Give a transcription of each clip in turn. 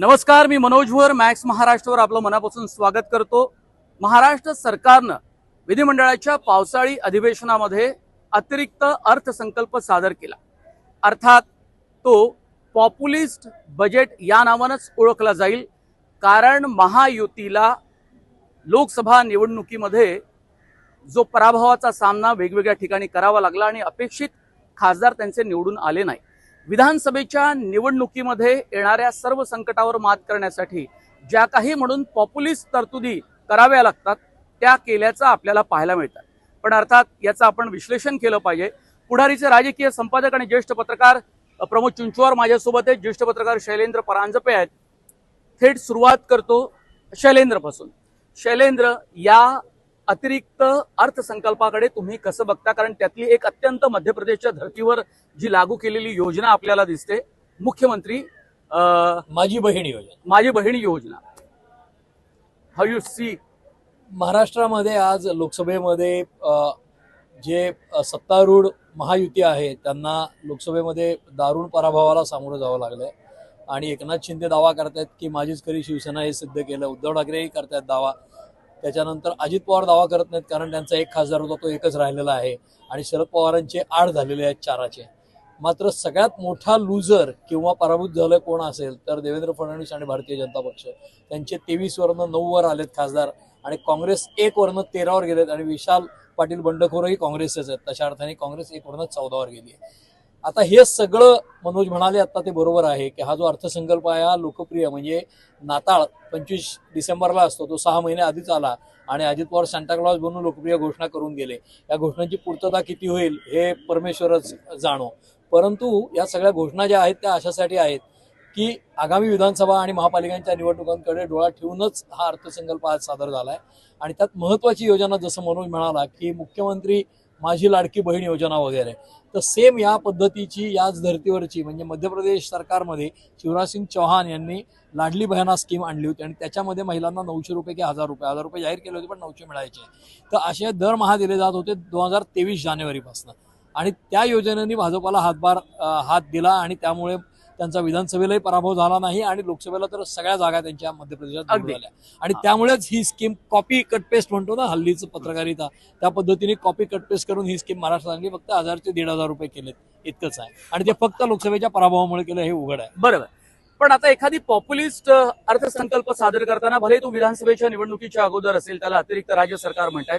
नमस्कार मी मनोज मॅक्स महाराष्ट्रवर आपलं मनापासून स्वागत करतो. महाराष्ट्र सरकारनं विधिमंडळाच्या पावसाळी अधिवेशनामध्ये अतिरिक्त अर्थसंकल्प सादर केला. अर्थात तो पॉप्युलिस्ट बजेट या नावानंच ओळखला जाईल. कारण महायुतीला लोकसभा निवडणुकीमध्ये जो पराभवाचा सामना वेगवेगळ्या ठिकाणी करावा लागला आणि अपेक्षित खासदार त्यांचे निवडून आले नाही विधानसभेच्या निवडणुकीमध्ये येणाऱ्या सर्व संकटावर मात करण्यासाठी ज्या काही म्हणून पॉप्युलिस्ट तरतुदी कराव्या लागतात त्या केल्याचं आपल्याला पाहायला मिळतात. पण अर्थात याचं आपण विश्लेषण केलं पाहिजे. पुढारीचे राजकीय संपादक आणि ज्येष्ठ पत्रकार प्रमोद चुंचवार माझ्यासोबत आहेत. ज्येष्ठ पत्रकार शैलेंद्र परांजपे आहेत. थेट सुरुवात करतो शैलेंद्रपासून. शैलेंद्र या अतिरिक्त अर्थसंकल्पाकडे तुम्ही कसं बघता? कारण त्यातली एक अत्यंत मध्य प्रदेशच्या धर्तीवर जी लागू केलेली योजना आपल्याला दिसते मुख्यमंत्री माझी बहीण योजना. माझी बहीण योजना. हाऊ यू सी महाराष्ट्रामध्ये आज लोकसभेमध्ये जे सत्तारूढ महायुती आहे त्यांना लोकसभेमध्ये दारुण पराभवाला सामोरं जावं लागलंय. आणि एकनाथ शिंदे दावा करतायत की माझीच खरी शिवसेना हे सिद्ध केलं. उद्धव ठाकरेही करतायत दावा. त्याच्यानंतर अजित पवार दावा करत नाहीत कारण त्यांचा एक खासदार होता तो एकच राहिलेला आहे. आणि शरद पवारांचे आड झालेले आहेत चाराचे. मात्र सगळ्यात मोठा लुजर किंवा पराभूत झालं कोण असेल तर देवेंद्र फडणवीस आणि भारतीय जनता पक्ष. त्यांचे तेवीस वरनं नऊ वर आलेत खासदार आणि काँग्रेस एक वरनं तेरावर गेलेत आणि विशाल पाटील बंडखोरही काँग्रेसचेच आहेत. तशा अर्थाने काँग्रेस एक वरनं चौदावर गेली आहे. आता हे सगळं मनोज म्हणाले आता ते बरोबर आहे की हा जो अर्थसंकल्प आहे हा लोकप्रिय म्हणजे नाताळ पंचवीस डिसेंबरला असतो तो सहा महिने आधीच आला आणि अजित पवार सांताक्लॉज बनून लोकप्रिय घोषणा करून गेले. या घोषणांची पूर्तता किती होईल हे परमेश्वरच जाणो. परंतु या सगळ्या घोषणा ज्या आहेत त्या अशासाठी आहेत की आगामी विधानसभा आणि महापालिकांच्या निवडणुकांकडे डोळा ठेवूनच हा अर्थसंकल्प आज सादर झाला आहे आणि त्यात महत्त्वाची योजना जसं मनोज म्हणाला की मुख्यमंत्री माझी लाडकी बहीण योजना वगैरे. तर सेम या पद्धतीची याच धर्तीवरची म्हणजे मध्य प्रदेश सरकारमध्ये शिवराजसिंग चौहान यांनी लाडली बहना स्कीम आणली होती आणि त्याच्यामध्ये महिलांना नऊशे रुपये की हजार रुपये हजार रुपये जाहीर केले होते पण नऊशे मिळायचे. तर असे दरमहा दिले जात होते दोन हजार तेवीस जानेवारीपासून. आणि त्या योजनेने भाजपाला हातभार हात दिला आणि त्यामुळे त्यांचा विधानसभेलाही पराभव झाला नाही आणि लोकसभेला तर सगळ्या जागा त्यांच्या मध्य प्रदेशात. आल्या. आणि त्यामुळेच ही स्कीम कॉपी कट पेस्ट म्हणतो ना हल्लीचं पत्रकारिता त्या पद्धतीने कॉपी कट पेस्ट करून ही स्कीम महाराष्ट्रात आणली फक्त हजार ते दीड हजार रुपये केलेत. इतकंच आहे. आणि ते फक्त लोकसभेच्या पराभवामुळे केलं हे उघड आहे. बरोबर. पण आता एखादी पॉप्युलिस्ट अर्थसंकल्प सादर करताना भले तो विधानसभेच्या निवडणुकीच्या अगोदर असेल त्याला अतिरिक्त राज्य सरकार म्हणतात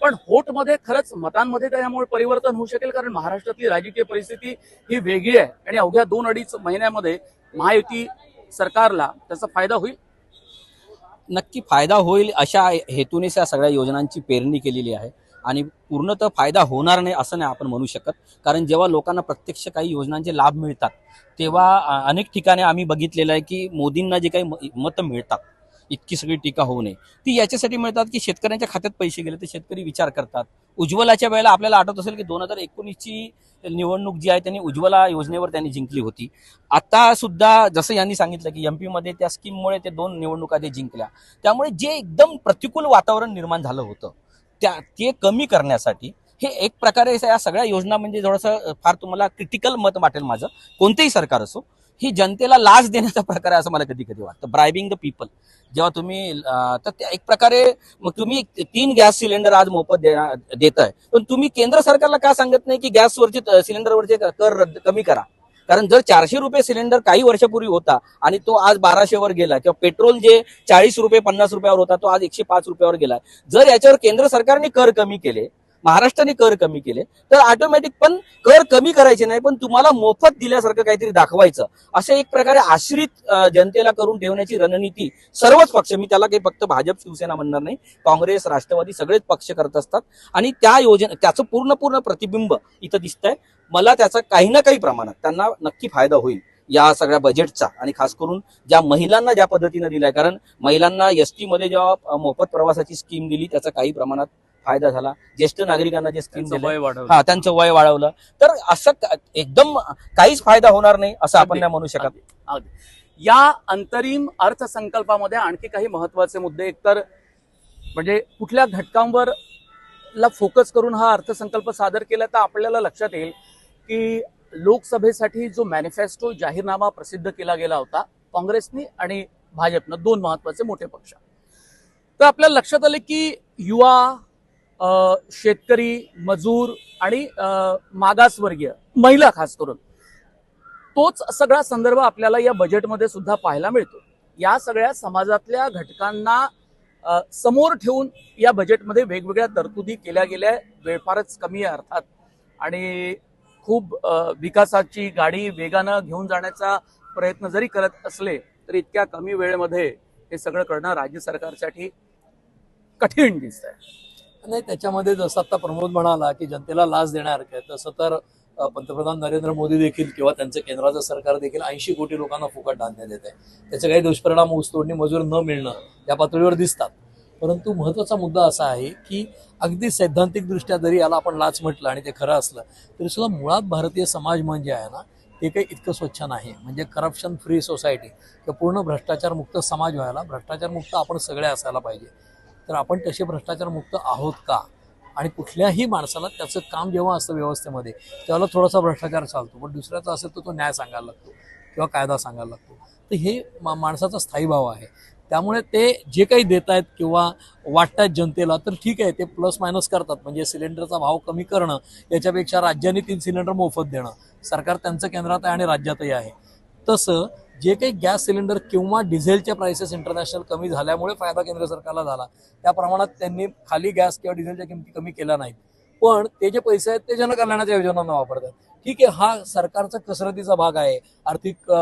पण होटमध्ये खरंच मतांमध्ये त्यामुळे परिवर्तन होऊ शकेल कारण महाराष्ट्रातली राजकीय परिस्थिती ही वेगळी आहे. आणि अवघ्या दोन अडीच महिन्यामध्ये महायुती सरकारला त्याचा फायदा होईल? नक्की फायदा होईल अशा हेतूनेच या सगळ्या योजनांची पेरणी केलेली आहे. आणि पूर्णतः फायदा होणार नाही असं नाही आपण म्हणू शकत. कारण जेव्हा लोकांना प्रत्यक्ष काही योजनांचे लाभ मिळतात तेव्हा अनेक ठिकाणी आम्ही बघितलेलं आहे की मोदींना जे काही मतं मिळतात इतकी सगळी टीका होऊ नये. ती याच्यासाठी मिळतात की शेतकऱ्यांच्या खात्यात पैसे गेले तर शेतकरी विचार करतात. उज्ज्वलाच्या वेळेला आपल्याला आठवत असेल की दोन हजार एकोणीसची निवडणूक जी आहे त्यांनी उज्ज्वला योजनेवर त्यांनी जिंकली होती. आता सुद्धा जसं यांनी सांगितलं की एमपी मध्ये त्या स्कीममुळे ते दोन निवडणुका ते जिंकल्या. त्यामुळे जे एकदम प्रतिकूल वातावरण निर्माण झालं होतं त्या ते कमी करण्यासाठी हे एक प्रकारे या सगळ्या योजना म्हणजे थोडंसं फार तुम्हाला क्रिटिकल मत वाटेल माझं. कोणतेही सरकार असो ही जनतेला लाच देण्याचा प्रकार आहे असं मला कधी कधी वाटतं. ब्रायबिंग द पीपल जेव्हा तुम्ही तर ते एक प्रकारे मग तुम्ही तीन गॅस सिलेंडर आज मोफत देत आहे पण तुम्ही केंद्र सरकारला का सांगत नाही की गॅसवरचे सिलेंडरवरचे कर रद्द कमी करा? कारण जर चारशे रुपये सिलेंडर काही वर्षापूर्वी होता आणि तो आज बाराशेवर गेला किंवा पेट्रोल जे चाळीस रुपये पन्नास रुपयावर होता तो आज एकशे पाच रुपयावर गेला जर याच्यावर केंद्र सरकारने कर कमी केले महाराष्ट्राने कर कमी केले तर ऑटोमॅटिक पण कर कमी करायचे नाही पण तुम्हाला मोफत दिल्यासारखं काहीतरी दाखवायचं. असं एक प्रकारे आश्रित जनतेला करून ठेवण्याची रणनीती सर्वच पक्ष मी त्याला काही फक्त भाजप शिवसेना म्हणणार नाही काँग्रेस राष्ट्रवादी सगळेच पक्ष करत असतात. आणि त्या योजना त्याचं पूर्ण पूर्ण प्रतिबिंब इथं दिसतंय. मला त्याचा काही ना काही प्रमाणात त्यांना नक्की फायदा होईल या सगळ्या बजेटचा आणि खास करून ज्या महिलांना ज्या पद्धतीनं दिलाय कारण महिलांना एसटीमध्ये मध्ये जेव्हा मोफत प्रवासाची स्कीम दिली त्याचा काही प्रमाणात फायदा झाला. ज्येष्ठ नागरिकांना जे स्कीम हा त्यांचं वय वाढवलं. तर असं एकदम काहीच फायदा होणार नाही असं आपण. नाही म्हणू शकत. या अंतरिम अर्थसंकल्पामध्ये आणखी काही महत्त्वाचे मुद्दे एकतर म्हणजे कुठल्या घटकांवर ला फोकस करून हा अर्थसंकल्प सादर केला तर आपल्याला लक्षात येईल की लोकसभेसाठी जो मॅनिफेस्टो जाहीरनामा प्रसिद्ध केला गेला होता काँग्रेसनी आणि भाजपनं दोन महत्त्वाचे मोठे पक्ष. तर आपल्याला लक्षात आलं की युवा शेतकरी मजूर आणि मागासवर्गीय महिला खास करून. तोच सगळा संदर्भ आपल्याला या बजेटमध्ये सुद्धा पाहायला मिळतो. या सगळ्या समाजातल्या घटकांना समोर ठेवून या बजेटमध्ये वेगवेगळ्या तरतुदी केल्या गेल्या वेळ फारच कमी आहे अर्थात. आणि खूप विकासाची गाडी वेगानं घेऊन जाण्याचा प्रयत्न जरी करत असले तरी इतक्या कमी वेळेमध्ये हे सगळं करणं राज्य सरकारसाठी कठीण दिसत आहे नाही त्याच्यामध्ये जसं आता प्रमोद म्हणाला की जनतेला लाच देण्यासारखं आहे तसं तर पंतप्रधान नरेंद्र मोदी देखील किंवा त्यांचं केंद्राचं सरकार देखील ऐंशी कोटी लोकांना फुकट धान्य देत आहे. त्याचे काही दुष्परिणाम ऊसतोडणी मजूर न मिळणं या पातळीवर दिसतात. परंतु महत्त्वाचा मुद्दा असा आहे की अगदी सैद्धांतिकदृष्ट्या जरी याला आपण लाच म्हटलं आणि ते खरं असलं तरी सुद्धा मुळात भारतीय समाज म्हणजे आहे ना ते काही इतकं स्वच्छ नाही. म्हणजे करप्शन फ्री सोसायटी किंवा पूर्ण भ्रष्टाचार मुक्त समाज व्हायला भ्रष्टाचार मुक्त आपण सगळे असायला पाहिजे. तर आपण तसे भ्रष्टाचारमुक्त आहोत का? आणि कुठल्याही माणसाला त्याचं काम जेव्हा असतं व्यवस्थेमध्ये त्याला थोडासा भ्रष्टाचार चालतो. पण दुसऱ्याचा असेल तर तो न्याय सांगायला लागतो किंवा कायदा सांगायला लागतो. तर हे मा- माणसाचा स्थायी भाव आहे. त्यामुळे ते जे काही देत आहेत किंवा वाटतात जनतेला तर ठीक आहे ते प्लस मायनस करतात. म्हणजे सिलेंडरचा भाव कमी करणं याच्यापेक्षा राज्याने तीन सिलेंडर मोफत देणं. सरकार त्यांचं केंद्रात आहे आणि राज्यातही आहे. तसं जे काही गॅस सिलेंडर किंवा डिझेलच्या प्राइसेस इंटरनॅशनल कमी झाल्यामुळे फायदा केंद्र सरकारला झाला. त्या प्रमाणात त्यांनी खाली गॅस किंवा डिझेलच्या किमती कमी केल्या नाहीत. पण ते जे पैसे आहेत ते जनकल्याणाच्या योजनांना वापरतात. ठीक आहे हा सरकारचा कसरतीचा भाग आहे. आर्थिक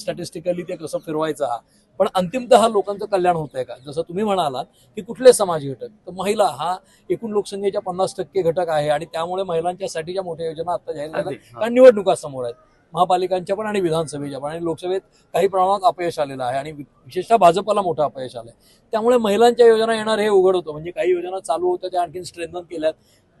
स्टॅटिस्टिकली ते कसं फिरवायचं हा. पण अंतिमतः लोकांचं कल्याण होतंय का? जसं तुम्ही म्हणालात की कुठले समाज घटक? तर महिला हा एकूण लोकसंख्येच्या पन्नास टक्के घटक आहे आणि त्यामुळे महिलांच्यासाठीच्या मोठ्या योजना आता जाहीर झाल्या. कारण निवडणुका समोर आहेत. महापालिकांच्या पण आणि विधानसभेच्या पण. आणि लोकसभेत काही प्रमाणात अपयश आलेलं आहे आणि विशेषतः भाजपला मोठं अपयश आलंय. त्यामुळे महिलांच्या योजना येणार हे उघड होतं. म्हणजे काही योजना चालू होत्या त्या आणखी स्ट्रेंथन केल्यात.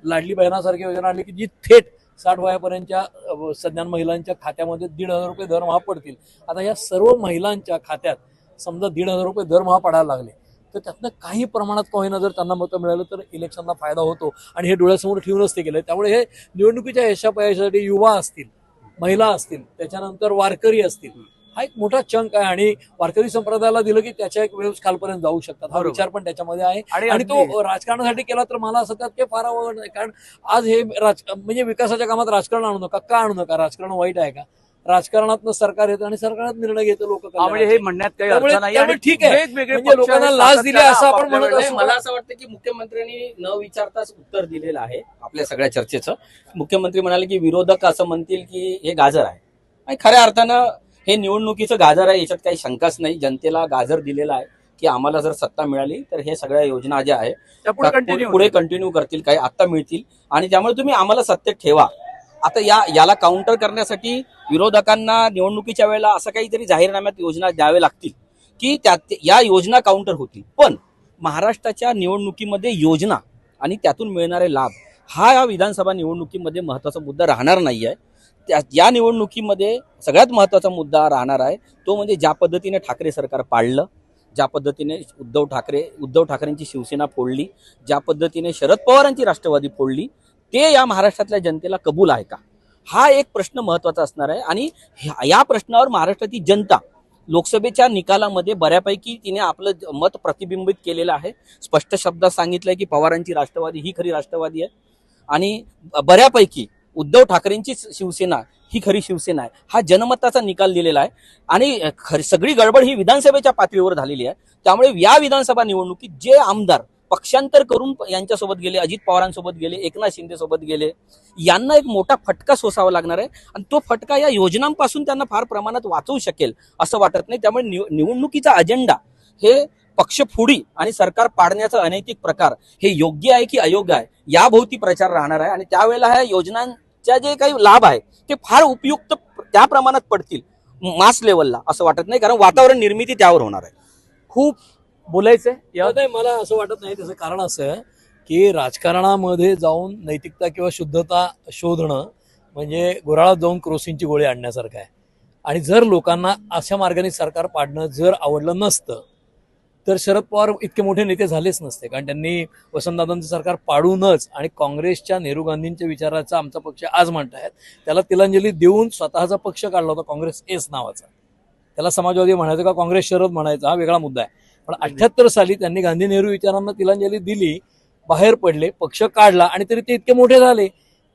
लाडली बहिणासारखी योजना आणली की जी थेट साठ वयापर्यंतच्या अ, सज्ञान महिलांच्या खात्यामध्ये दीड हजार रुपये दरमहा पडतील. आता या सर्व महिलांच्या खात्यात समजा दीड हजार रुपये दरमहा पडायला लागले तर त्यातनं काही प्रमाणात का होईना जर त्यांना मतं मिळालं तर इलेक्शनला फायदा होतो. आणि हे डोळ्यासमोर ठेवूनच ते केलं त्यामुळे हे निवडणुकीच्या यशापयशासाठी युवा असतील महिला असतील त्याच्यानंतर वारकरी असतील. हा एक मोठा चंक आहे आणि वारकरी संप्रदायाला दिलं की त्याच्या एक वेव्स खालपर्यंत जाऊ शकतात. हा. विचार पण त्याच्यामध्ये आहे. आणि तो राजकारणासाठी केला तर मला असं त्यात काही फार आवड नाही. कारण आज हे राज म्हणजे विकासाच्या कामात राजकारण आणू नका का आणू नका? राजकारण वाईट आहे का? राजकारणात सरकार येतं आणि सरकारात निर्णय घेतं लोक हा, म्हणजे हे म्हणण्यात काही अर्थ नाही. ठीक आहे. म्हणजे लोकांना लाच दिली असं आपण म्हणत असू. मला असं वाटतं की मुख्यमंत्र्यांनी न विचारताच उत्तर दिलेलं आहे आपल्या सगळ्या चर्चेचं. मुख्यमंत्री म्हणाले की विरोधक असं म्हणतील की हे गाजर आहे. आणि खऱ्या अर्थानं हे निवडणुकीचं गाजर आहे याच्यात काही शंकाच नाही. जनतेला गाजर दिलेला आहे की आम्हाला जर सत्ता मिळाली तर हे सगळ्या योजना ज्या आहेत पुढे कंटिन्यू पुढे कंटिन्यू करतील काही आता मिळतील. आणि त्यामुळे तुम्ही आम्हाला सत्तेत ठेवा. आता या याला काउंटर करण्यासाठी विरोधकांना निवडणुकीच्या वेळेला असं काहीतरी जाहीरनाम्यात योजना द्यावे लागतील की त्यात या योजना काउंटर होतील. पण महाराष्ट्राच्या निवडणुकीमध्ये योजना आणि त्यातून मिळणारे लाभ हा या विधानसभा निवडणुकीमध्ये महत्त्वाचा मुद्दा राहणार नाही आहे त्या या निवडणुकीमध्ये सगळ्यात महत्त्वाचा मुद्दा राहणार आहे तो म्हणजे ज्या पद्धतीने ठाकरे सरकार पाडलं ज्या पद्धतीने उद्धव ठाकरे उद्धव ठाकरेंची शिवसेना फोडली ज्या पद्धतीने शरद पवारांची राष्ट्रवादी फोडली ते या महाराष्ट्रातल्या जनतेला कबूल आहे का? हा एक प्रश्न महत्त्वाचा असणार आहे. आणि ह्या- या प्रश्नावर महाराष्ट्रातील जनता लोकसभेच्या निकालामध्ये बऱ्यापैकी तिने आपलं मत प्रतिबिंबित केलेलं आहे. स्पष्ट शब्दात सांगितलंय की पवारांची राष्ट्रवादी ही खरी राष्ट्रवादी आहे. आणि बऱ्यापैकी उद्धव ठाकरेंची शिवसेना ही खरी शिवसेना आहे. हा जनमताचा निकाल दिलेला आहे. आणि खरी सगळी गडबड ही विधानसभेच्या पातळीवर झालेली आहे. त्यामुळे या विधानसभा निवडणुकीत जे आमदार पक्षांतर करून यांच्यासोबत गेले अजित पवारांसोबत गेले एकनाथ शिंदे सोबत गेले. यांना एक मोठा फटका सोसावा लागणार आहे आणि तो फटका या योजनांपासून त्यांना फार प्रमाणात वाचवू शकेल असं वाटत नाही. त्यामुळे निव- निवडणुकीचा अजेंडा हे पक्षफोडी आणि सरकार पाडण्याचा अनैतिक प्रकार हे योग्य आहे की अयोग्य आहे याभोवती प्रचार राहणार आहे. आणि त्यावेळेला ह्या योजनांच्या जे काही लाभ आहे ते फार उपयुक्त त्या प्रमाणात पडतील मास लेवलला असं वाटत नाही. कारण वातावरण निर्मिती त्यावर होणार आहे. खूप बोलायचंय? या नाही मला असं वाटत नाही. त्याचं कारण असं आहे की राजकारणामध्ये जाऊन नैतिकता किंवा शुद्धता शोधणं म्हणजे गुराळात जाऊन क्रोसिनची गोळी आणण्यासारखं आहे. आणि जर लोकांना अशा मार्गाने सरकार पाडणं जर आवडलं नसतं तर शरद पवार इतके मोठे नेते झालेच नसते. कारण त्यांनी वसंतदादांचं सरकार पाडूनच आणि काँग्रेसच्या नेहरू गांधींच्या विचाराचा आमचा पक्ष आज म्हणतायत त्याला तिलांजली देऊन स्वतःचा पक्ष काढला होता काँग्रेस एस नावाचा. त्याला समाजवादी म्हणायचं का काँग्रेस शरद म्हणायचा? हा वेगळा मुद्दा आहे. पण अठ्याहत्तर साली त्यांनी गांधी नेहरू विचारांना तिलांजली दिली बाहेर पडले पक्ष काढला आणि तरी ते इतके मोठे झाले.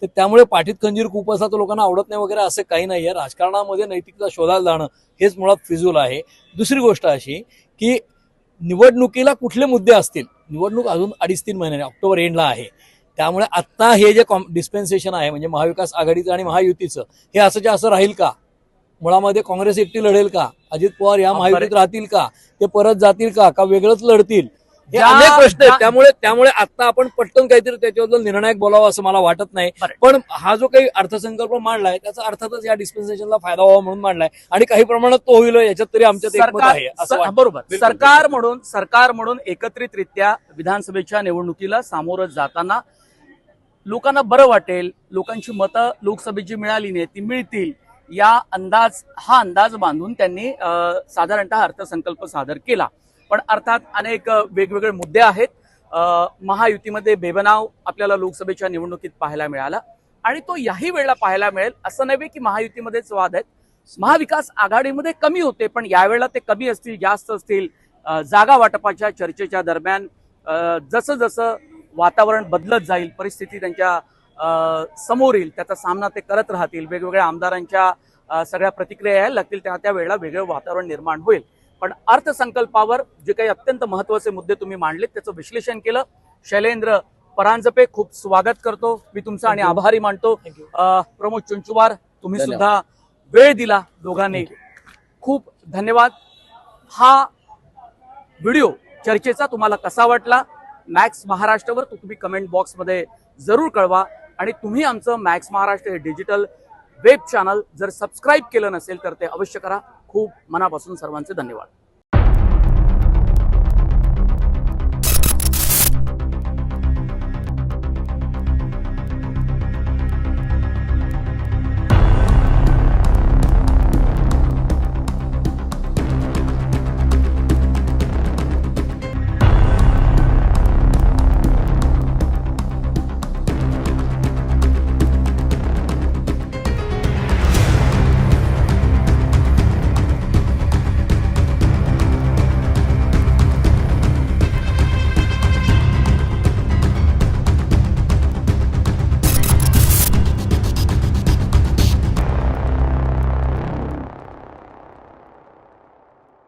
तर त्यामुळे पाठीत खंजीर खूप असला तर लोकांना आवडत नाही वगैरे असं काही नाही आहे. राजकारणामध्ये नैतिकता शोधायला जाणं हेच मुळात फिजूल आहे. दुसरी गोष्ट अशी की निवडणुकीला कुठले मुद्दे असतील? निवडणूक अजून अडीच तीन महिन्याने ऑक्टोबर एंडला आहे. त्यामुळे आत्ता हे जे कॉम डिस्पेन्सेशन आहे म्हणजे महाविकास आघाडीचं आणि महायुतीचं हे असंच्या असं राहील का? मुळामध्ये काँग्रेस एकटी लढेल का? अजित पवार या. महायुतीत राहतील का? ते परत जातील का? का वेगळंच लढतील? हे अनेक प्रश्न आहेत. त्यामुळे त्यामुळे आता आपण पटकन काहीतरी त्याच्याबद्दल निर्णायक बोलावा असं मला वाटत नाही. पण हा जो काही अर्थसंकल्प मांडलाय त्याचा अर्थातच या डिस्पेन्सेशनला फायदा व्हावा म्हणून मांडलाय. आणि काही प्रमाणात तो होईल याच्यात तरी आमच्यात एकमत सरकार आहे असं. बरोबर. सरकार म्हणून सरकार म्हणून एकत्रितरित्या विधानसभेच्या निवडणुकीला सामोरं जाताना लोकांना बरं वाटेल. लोकांची मतं लोकसभेत जी मिळाली नाही ती मिळतील. या अंदाज हा अंदाज बांधून त्यांनी साधारणतः अर्थसंकल्प सादर केला. पण अर्थात अनेक वेगवेगळे मुद्दे आहेत. महायुतीमध्ये बेबनाव आपल्याला लोकसभेच्या निवडणुकीत पाहायला मिळाला. आणि तो याही वेळेला पाहायला मिळेल. असं नव्हे की महायुतीमध्येच वाद आहेत. महाविकास आघाडीमध्ये कमी होते पण यावेळेला ते कमी असतील जास्त असतील. जागा वाटपाच्या चर्चेच्या दरम्यान जसं जसं वातावरण बदलत जाईल परिस्थिती त्यांच्या अं, समोर येईल त्याचा सामना ते करत राहतील. वेगवेगळ्या आमदारांच्या सगळ्या प्रतिक्रिया यायला लागतील त्या त्या वेळेला वेगळं वातावरण निर्माण होईल. पण अर्थसंकल्पावर जे काही अत्यंत महत्त्वाचे मुद्दे तुम्ही मांडलेत त्याचं विश्लेषण केलं. शैलेंद्र परांजपे खूप स्वागत करतो. मी तुमचा आणि. आभारी मानतो. प्रमोद चुंचुवार तुम्ही. सुद्धा वेळ दिला दोघांनी. खूप धन्यवाद. हा व्हिडिओ चर्चेचा तुम्हाला कसा वाटला? मॅक्स महाराष्ट्रावर तो तुम्ही कमेंट बॉक्समध्ये जरूर कळवा. आणि तुम्ही आमचं मॅक्स महाराष्ट्र हे डिजिटल वेब चॅनल जर सबस्क्राईब केलं नसेल तर ते अवश्य करा. खूप मनापासून सर्वांचे धन्यवाद.